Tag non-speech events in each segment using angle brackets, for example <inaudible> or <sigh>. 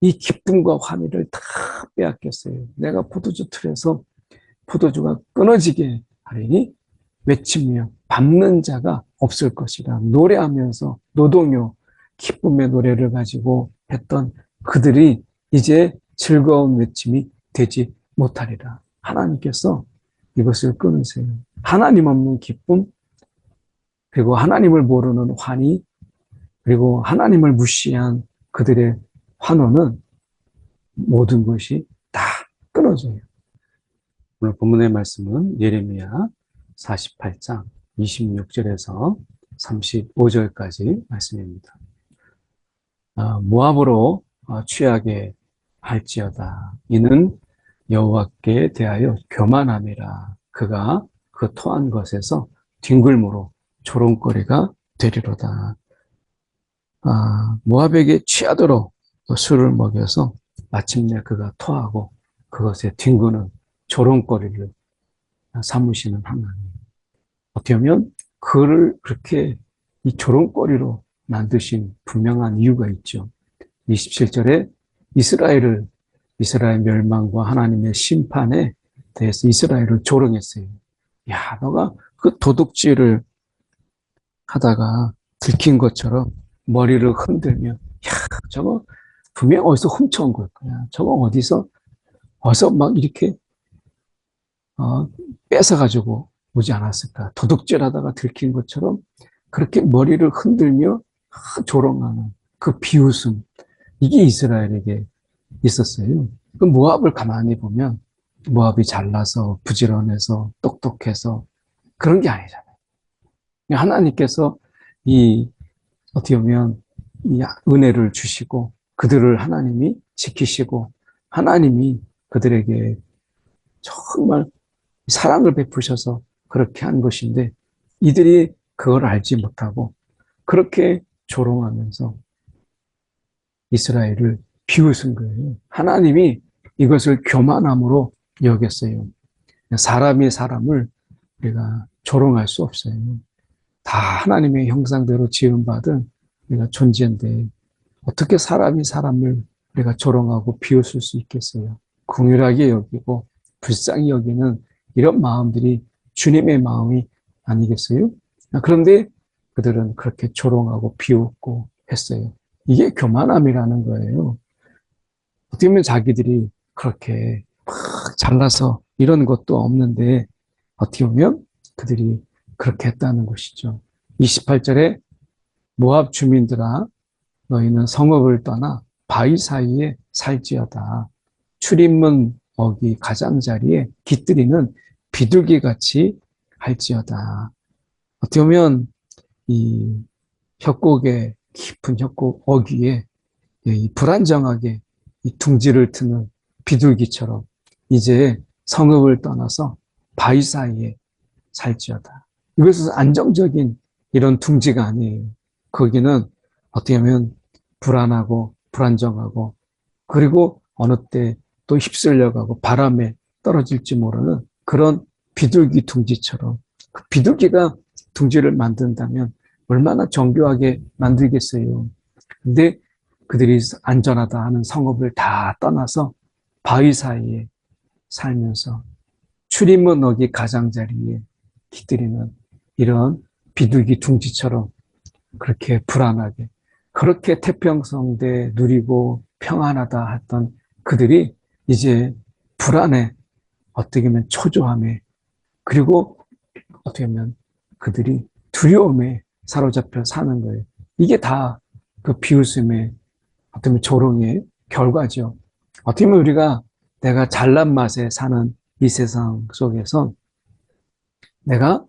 이 기쁨과 환희를 다 빼앗겼어요. 내가 포도주 틀에서 포도주가 끊어지게 하리니 외치며 밟는 자가 없을 것이라 노래하면서 노동요 기쁨의 노래를 가지고 했던 그들이 이제 즐거운 외침이 되지 못하리라. 하나님께서 이것을 끊으세요. 하나님 없는 기쁨, 그리고 하나님을 모르는 환희, 그리고 하나님을 무시한 그들의 환호는 모든 것이 다 끊어져요. 오늘 본문의 말씀은 예레미야 48장 26절에서 35절까지 말씀입니다. 아, 모압으로 어, 취하게 할지어다. 이는 여호와께 대하여 교만함이라. 그가 그 토한 것에서 뒹굴므로 조롱거리가 되리로다. 아, 모압에게 취하도록 술을 먹여서 마침내 그가 토하고 그것에 뒹구는 조롱거리를 삼으시는 하나님. 어떻게 보면 그를 그렇게 이 조롱거리로 만드신 분명한 이유가 있죠. 27절에 이스라엘을 이스라엘 멸망과 하나님의 심판에 대해서 이스라엘을 조롱했어요. 야, 너가 그 도둑질을 하다가 들킨 것처럼 머리를 흔들며, 야, 저거 분명 어디서 훔쳐온 걸 거야. 저거 어디서, 어서 막 이렇게, 어, 뺏어가지고 오지 않았을까. 도둑질 하다가 들킨 것처럼 그렇게 머리를 흔들며 조롱하는 그 비웃음. 이게 이스라엘에게 있었어요. 그 모압을 가만히 보면 모압이 잘나서 부지런해서 똑똑해서 그런 게 아니잖아요. 하나님께서 이 어떻게 보면 이 은혜를 주시고 그들을 하나님이 지키시고 하나님이 그들에게 정말 사랑을 베푸셔서 그렇게 한 것인데 이들이 그걸 알지 못하고 그렇게 조롱하면서 이스라엘을 비웃은 거예요. 하나님이 이것을 교만함으로 여겼어요. 사람이 사람을 우리가 조롱할 수 없어요. 다 하나님의 형상대로 지음받은 우리가 존재인데 어떻게 사람이 사람을 우리가 조롱하고 비웃을 수 있겠어요? 궁휼하게 여기고 불쌍히 여기는 이런 마음들이 주님의 마음이 아니겠어요? 그런데 그들은 그렇게 조롱하고 비웃고 했어요. 이게 교만함이라는 거예요. 어떻게 보면 자기들이 그렇게 막 잘나서 이런 것도 없는데 어떻게 보면 그들이 그렇게 했다는 것이죠. 28절에 모압 주민들아 너희는 성읍을 떠나 바위 사이에 살지어다. 출입문 어기 가장자리에 깃들이는 비둘기 같이 할지어다. 어떻게 보면 이 협곡의 깊은 협곡 어귀에 불안정하게 이 둥지를 트는 비둘기처럼 이제 성읍을 떠나서 바위 사이에 살지어다. 이것은 안정적인 이런 둥지가 아니에요. 거기는 어떻게 하면 불안하고 불안정하고 그리고 어느 때 또 휩쓸려가고 바람에 떨어질지 모르는 그런 비둘기 둥지처럼 그 비둘기가 둥지를 만든다면 얼마나 정교하게 만들겠어요. 근데 그들이 안전하다 하는 성읍을 다 떠나서 바위 사이에 살면서 출입문 어기 가장자리에 기들이는 이런 비둘기 둥지처럼 그렇게 불안하게 그렇게 태평성대 누리고 평안하다 했던 그들이 이제 불안에 어떻게 보면 초조함에 그리고 어떻게 보면 그들이 두려움에 사로잡혀 사는 거예요. 이게 다 그 비웃음의 어떻게 보면 조롱의 결과죠. 어떻게 보면 우리가 내가 잘난 맛에 사는 이 세상 속에서 내가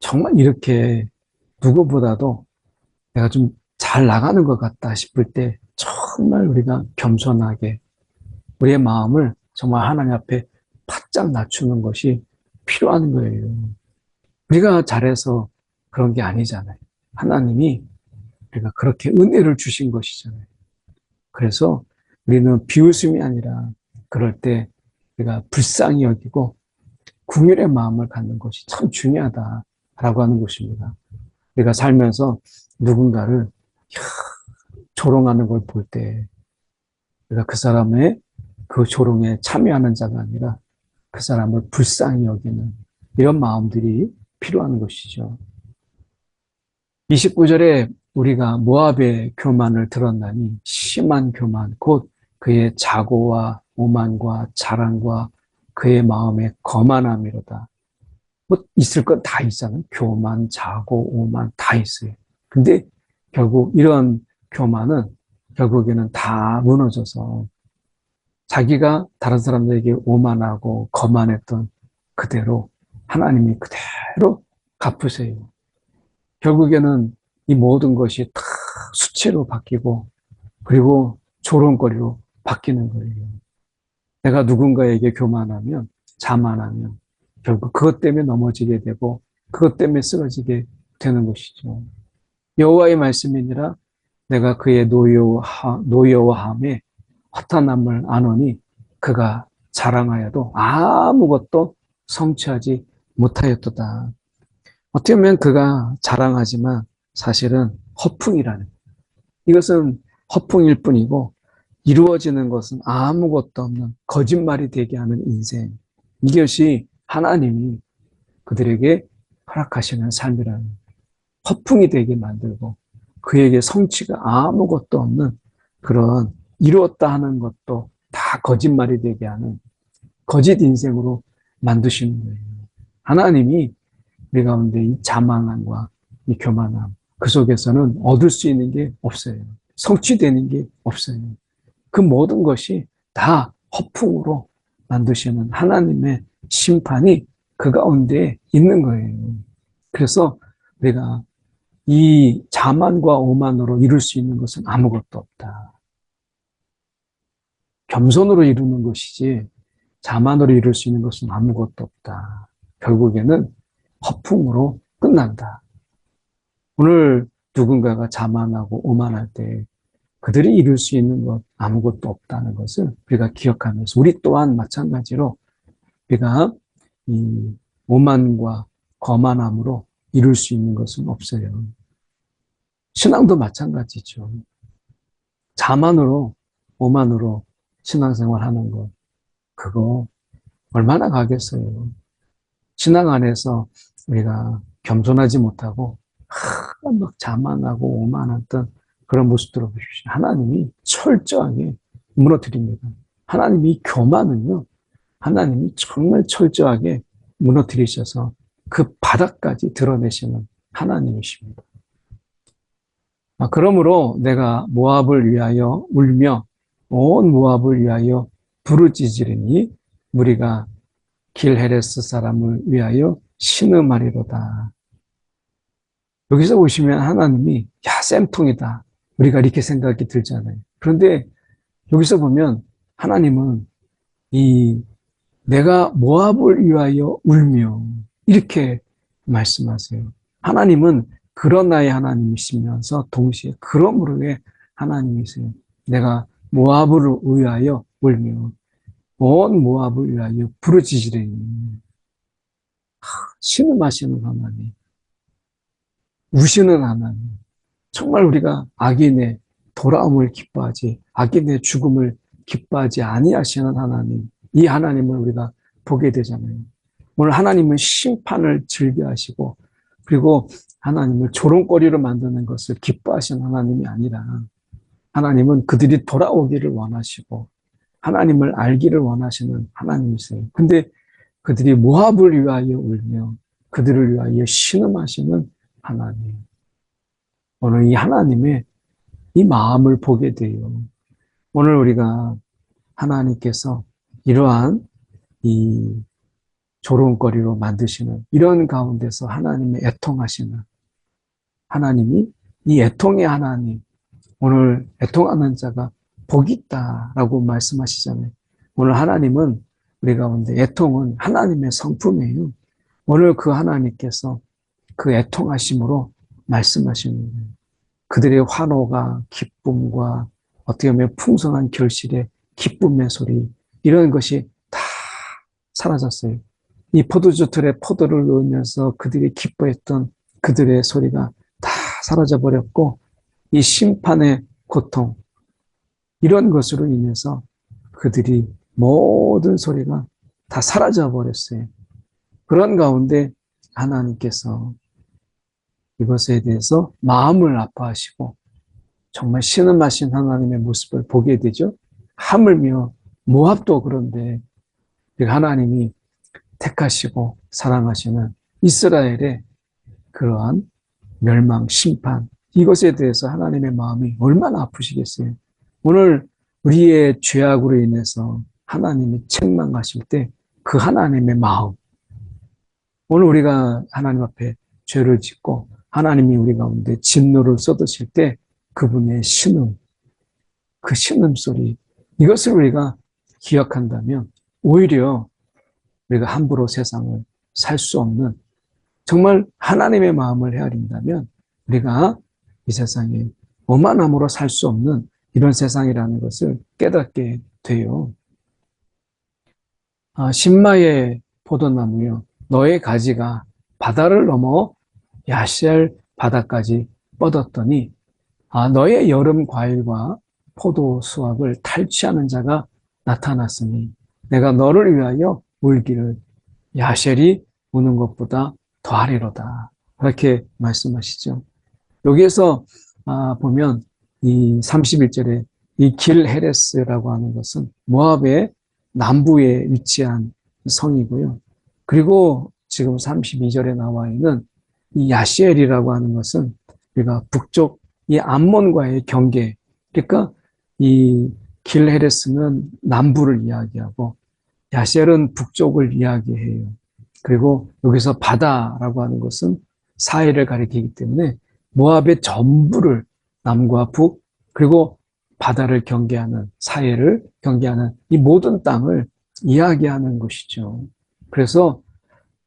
정말 이렇게 누구보다도 내가 좀 잘 나가는 것 같다 싶을 때 정말 우리가 겸손하게 우리의 마음을 정말 하나님 앞에 바짝 낮추는 것이 필요한 거예요. 우리가 잘해서 그런 게 아니잖아요. 하나님이 우리가 그렇게 은혜를 주신 것이잖아요. 그래서 우리는 비웃음이 아니라 그럴 때 우리가 불쌍히 여기고 궁율의 마음을 갖는 것이 참 중요하다라고 하는 것입니다. 우리가 살면서 누군가를 <laughs> 조롱하는 걸 볼때 그러니까 그 사람의 그 조롱에 참여하는 자가 아니라 그 사람을 불쌍히 여기는 이런 마음들이 필요한 것이죠. 29절에 우리가 모압의 교만을 들었나니 심한 교만 곧 그의 자고와 오만과 자랑과 그의 마음의 거만함이로다. 뭐 있을 건 다 있잖아요. 교만, 자고, 오만 다 있어요. 근데 결국 이런 교만은 결국에는 다 무너져서 자기가 다른 사람들에게 오만하고 거만했던 그대로 하나님이 그대로 갚으세요. 결국에는 이 모든 것이 다 수치로 바뀌고 그리고 조롱거리로 바뀌는 거예요. 내가 누군가에게 교만하면 자만하면 결국 그것 때문에 넘어지게 되고 그것 때문에 쓰러지게 되는 것이죠. 여호와의 말씀이니라 내가 그의 노여하, 노여함에 허탄함을 아노니 그가 자랑하여도 아무것도 성취하지 못하였도다. 어떻게 보면 그가 자랑하지만 사실은 허풍이라는 이것은 허풍일 뿐이고 이루어지는 것은 아무것도 없는 거짓말이 되게 하는 인생. 이것이 하나님이 그들에게 허락하시는 삶이라는 허풍이 되게 만들고 그에게 성취가 아무것도 없는 그런 이루었다 하는 것도 다 거짓말이 되게 하는 거짓 인생으로 만드시는 거예요. 하나님이 우리 가운데 이 자만함과 이 교만함 그 속에서는 얻을 수 있는 게 없어요. 성취되는 게 없어요. 그 모든 것이 다 허풍으로 만드시는 하나님의 심판이 그 가운데 있는 거예요. 그래서 내가 이 자만과 오만으로 이룰 수 있는 것은 아무것도 없다. 겸손으로 이루는 것이지 자만으로 이룰 수 있는 것은 아무것도 없다. 결국에는 허풍으로 끝난다. 오늘 누군가가 자만하고 오만할 때 그들이 이룰 수 있는 것 아무것도 없다는 것을 우리가 기억하면서 우리 또한 마찬가지로 우리가 이 오만과 거만함으로 이룰 수 있는 것은 없어요. 신앙도 마찬가지죠. 자만으로 오만으로 신앙생활 하는 것 그거 얼마나 가겠어요. 신앙 안에서 우리가 겸손하지 못하고 막 자만하고 오만했던 그런 모습들을 보십시오. 하나님이 철저하게 무너뜨립니다. 하나님이 교만은요, 하나님이 정말 철저하게 무너뜨리셔서 그 바닥까지 드러내시는 하나님이십니다. 아, 그러므로 내가 모압을 위하여 울며 온 모압을 위하여 부르짖으리니 우리가 길헤레스 사람을 위하여 신음하리로다. 여기서 보시면 하나님이 야 쌤통이다. 우리가 이렇게 생각이 들잖아요. 그런데 여기서 보면 하나님은 이 내가 모압을 위하여 울며 이렇게 말씀하세요. 하나님은 그런 나의 하나님이시면서 동시에 그러므로의 하나님이세요. 내가 모압을 위하여 울며 온 모압을 위하여 부르짖으리니. 신음하시는 하나님. 우시는 하나님. 정말 우리가 악인의 돌아옴을 기뻐하지 악인의 죽음을 기뻐하지 아니하시는 하나님 이 하나님을 우리가 보게 되잖아요. 오늘 하나님은 심판을 즐겨하시고 그리고 하나님을 조롱거리로 만드는 것을 기뻐하시는 하나님이 아니라 하나님은 그들이 돌아오기를 원하시고 하나님을 알기를 원하시는 하나님이세요. 근데 그들이 모압을 위하여 울며 그들을 위하여 신음하시는 하나님. 오늘 이 하나님의 이 마음을 보게 돼요. 오늘 우리가 하나님께서 이러한 이 조롱거리로 만드시는 이런 가운데서 하나님의 애통하시는 하나님이 이 애통의 하나님 오늘 애통하는 자가 복이 있다라고 말씀하시잖아요. 오늘 하나님은 우리 가운데 애통은 하나님의 성품이에요. 오늘 그 하나님께서 그 애통하심으로 말씀하시는 거예요. 그들의 환호가 기쁨과 어떻게 보면 풍성한 결실의 기쁨의 소리 이런 것이 다 사라졌어요. 이 포도주 틀에 포도를 넣으면서 그들이 기뻐했던 그들의 소리가 다 사라져 버렸고 이 심판의 고통 이런 것으로 인해서 그들이 모든 소리가 다 사라져 버렸어요. 그런 가운데 하나님께서 이것에 대해서 마음을 아파하시고 정말 신음하신 하나님의 모습을 보게 되죠. 하물며 모압도 그런데 하나님이 택하시고 사랑하시는 이스라엘의 그러한 멸망, 심판 이것에 대해서 하나님의 마음이 얼마나 아프시겠어요. 오늘 우리의 죄악으로 인해서 하나님이 책망하실 때 그 하나님의 마음 오늘 우리가 하나님 앞에 죄를 짓고 하나님이 우리 가운데 진노를 쏟으실 때 그분의 신음, 그 신음 소리 이것을 우리가 기억한다면 오히려 우리가 함부로 세상을 살 수 없는 정말 하나님의 마음을 헤아린다면 우리가 이 세상에 오만함으로 살 수 없는 이런 세상이라는 것을 깨닫게 돼요. 아, 신마의 포도나무요. 너의 가지가 바다를 넘어 야시엘 바다까지 뻗었더니 아, 너의 여름 과일과 포도 수확을 탈취하는 자가 나타났으니 내가 너를 위하여 울기를 야셀이 우는 것보다 더하리로다. 그렇게 말씀하시죠. 여기에서 아, 보면 이 31절에 이 길 헤레스라고 하는 것은 모압의 남부에 위치한 성이고요. 그리고 지금 32절에 나와 있는 이 야시엘이라고 하는 것은 우리가 북쪽 이 암몬과의 경계, 그러니까 이 길헤레스는 남부를 이야기하고 야시엘은 북쪽을 이야기해요. 그리고 여기서 바다라고 하는 것은 사해를 가리키기 때문에 모압의 전부를 남과 북 그리고 바다를 경계하는 사해를 경계하는 이 모든 땅을 이야기하는 것이죠. 그래서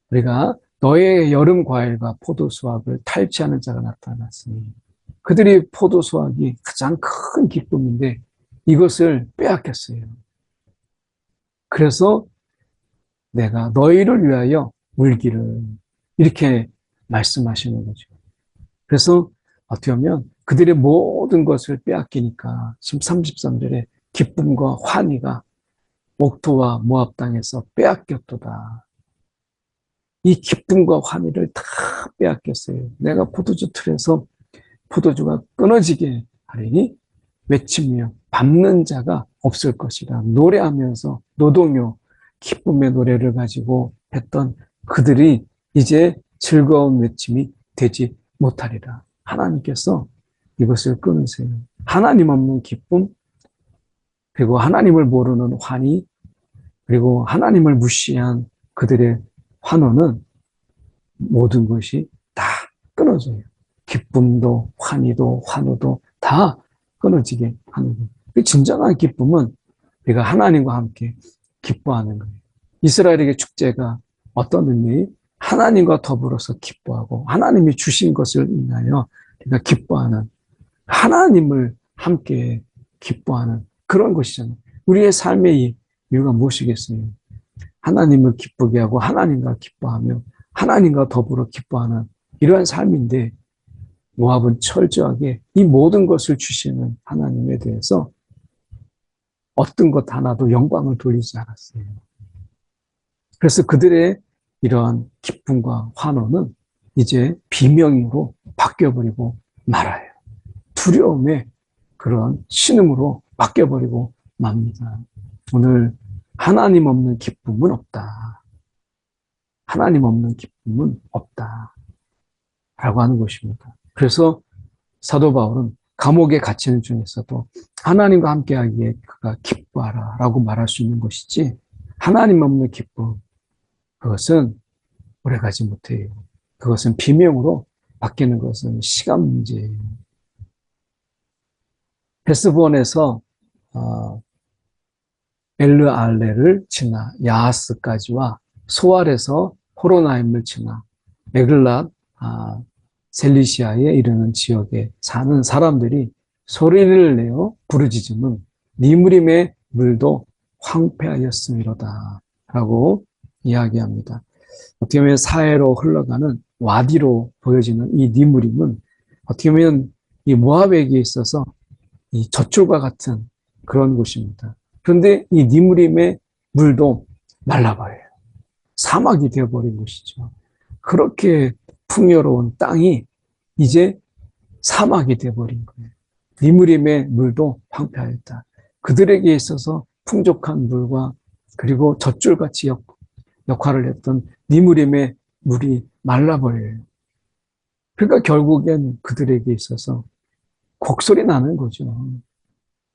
우리가 너의 여름 과일과 포도 수확을 탈취하는 자가 나타났으니 그들이 포도 수확이 가장 큰 기쁨인데 이것을 빼앗겼어요. 그래서 내가 너희를 위하여 울기를 이렇게 말씀하시는 거죠. 그래서 어떻게 보면 그들의 모든 것을 빼앗기니까 지금 33절에 기쁨과 환희가 옥토와 모압 땅에서 빼앗겼도다. 이 기쁨과 환희를 다 빼앗겼어요. 내가 포도주 틀에서 포도주가 끊어지게 하리니 외치며 밟는 자가 없을 것이라 노래하면서 노동요 기쁨의 노래를 가지고 했던 그들이 이제 즐거운 외침이 되지 못하리라. 하나님께서 이것을 끊으세요. 하나님 없는 기쁨, 그리고 하나님을 모르는 환희, 그리고 하나님을 무시한 그들의 환호는 모든 것이 다 끊어져요. 기쁨도, 환희도, 환호도 다 끊어지게 하는 거예요. 그 진정한 기쁨은 우리가 하나님과 함께 기뻐하는 거예요. 이스라엘에게 축제가 어떤 의미? 하나님과 더불어서 기뻐하고 하나님이 주신 것을 인하여 우리가 기뻐하는 하나님을 함께 기뻐하는 그런 것이잖아요. 우리의 삶의 이유가 무엇이겠어요? 하나님을 기쁘게 하고 하나님과 기뻐하며 하나님과 더불어 기뻐하는 이러한 삶인데 모압은 철저하게 이 모든 것을 주시는 하나님에 대해서 어떤 것 하나도 영광을 돌리지 않았어요. 그래서 그들의 이러한 기쁨과 환호는 이제 비명으로 바뀌어버리고 말아요. 두려움의 그런 신음으로 바뀌어버리고 맙니다. 오늘 하나님 없는 기쁨은 없다. 하나님 없는 기쁨은 없다. 라고 하는 것입니다. 그래서 사도 바울은 감옥에 갇히는 중에서도 하나님과 함께 하기에 그가 기뻐하라 라고 말할 수 있는 것이지 하나님 없는 기쁨 그것은 오래가지 못해요. 그것은 비명으로 바뀌는 것은 시간 문제예요. 헤스본에서 어, 엘르 알레를 지나 야하스까지와 소알에서 호로나임을 지나 에글랏 아, 셀리시아에 이르는 지역에 사는 사람들이 소리를 내어 부르짖음은 니무림의 물도 황폐하였음이로다 라고 이야기합니다. 어떻게 보면 사해로 흘러가는 와디로 보여지는 이 니무림은 어떻게 보면 이 모압에게 있어서 이 젖줄과 같은 그런 곳입니다. 그런데 이 니무림의 물도 말라버려요. 사막이 되어버린 곳이죠. 그렇게 풍요로운 땅이 이제 사막이 되어버린 거예요. 니무림의 물도 황폐하였다. 그들에게 있어서 풍족한 물과 그리고 젖줄같이 역, 역할을 했던 니무림의 물이 말라버려요. 그러니까 결국엔 그들에게 있어서 곡소리 나는 거죠.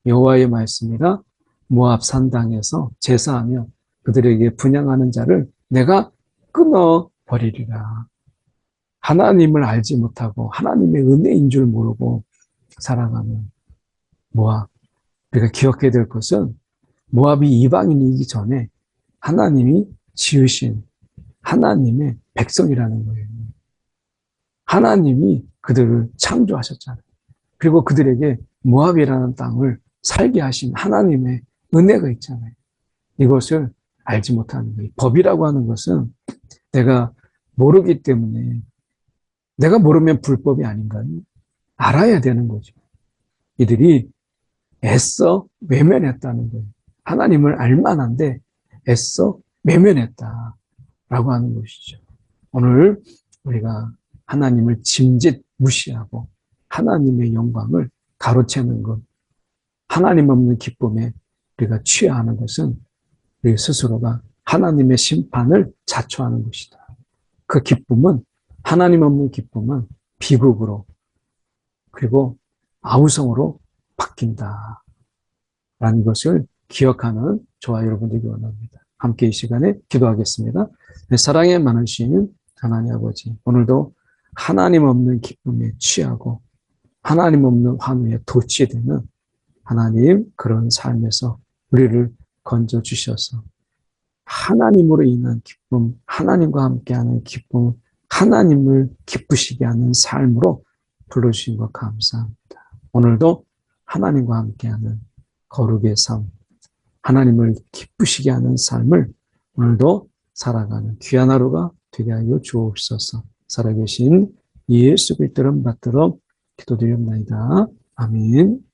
여호와의 말씀이라 모압 산당에서 제사하며 그들에게 분양하는 자를 내가 끊어 버리리라. 하나님을 알지 못하고 하나님의 은혜인 줄 모르고 살아가는 모압. 우리가 기억해야 될 것은 모압이 이방인이기 전에 하나님이 지으신 하나님의 백성이라는 거예요. 하나님이 그들을 창조하셨잖아요. 그리고 그들에게 모압이라는 땅을 살게 하신 하나님의 은혜가 있잖아요. 이것을 알지 못하는 거예요. 법이라고 하는 것은 내가 모르기 때문에 내가 모르면 불법이 아닌가요? 알아야 되는 거죠. 이들이 애써 외면했다는 거예요. 하나님을 알만한데 애써 외면했다라고 하는 것이죠. 오늘 우리가 하나님을 짐짓 무시하고 하나님의 영광을 가로채는 것, 하나님 없는 기쁨에 우리가 취하는 것은 우리 스스로가 하나님의 심판을 자초하는 것이다. 그 기쁨은 하나님 없는 기쁨은 비극으로 그리고 아우성으로 바뀐다. 라는 것을 기억하는 저와 여러분들이 원합니다. 함께 이 시간에 기도하겠습니다. 네, 사랑에 많으신 하나님 아버지, 오늘도 하나님 없는 기쁨에 취하고 하나님 없는 환우에 도취되는 하나님 그런 삶에서 우리를 건져 주셔서 하나님으로 인한 기쁨, 하나님과 함께하는 기쁨, 하나님을 기쁘시게 하는 삶으로 불러주신 것 감사합니다. 오늘도 하나님과 함께하는 거룩의 삶, 하나님을 기쁘시게 하는 삶을 오늘도 살아가는 귀한 하루가 되게 하여 주옵소서. 살아계신 예수 그리스도를 받들어 기도드립니다. 아멘.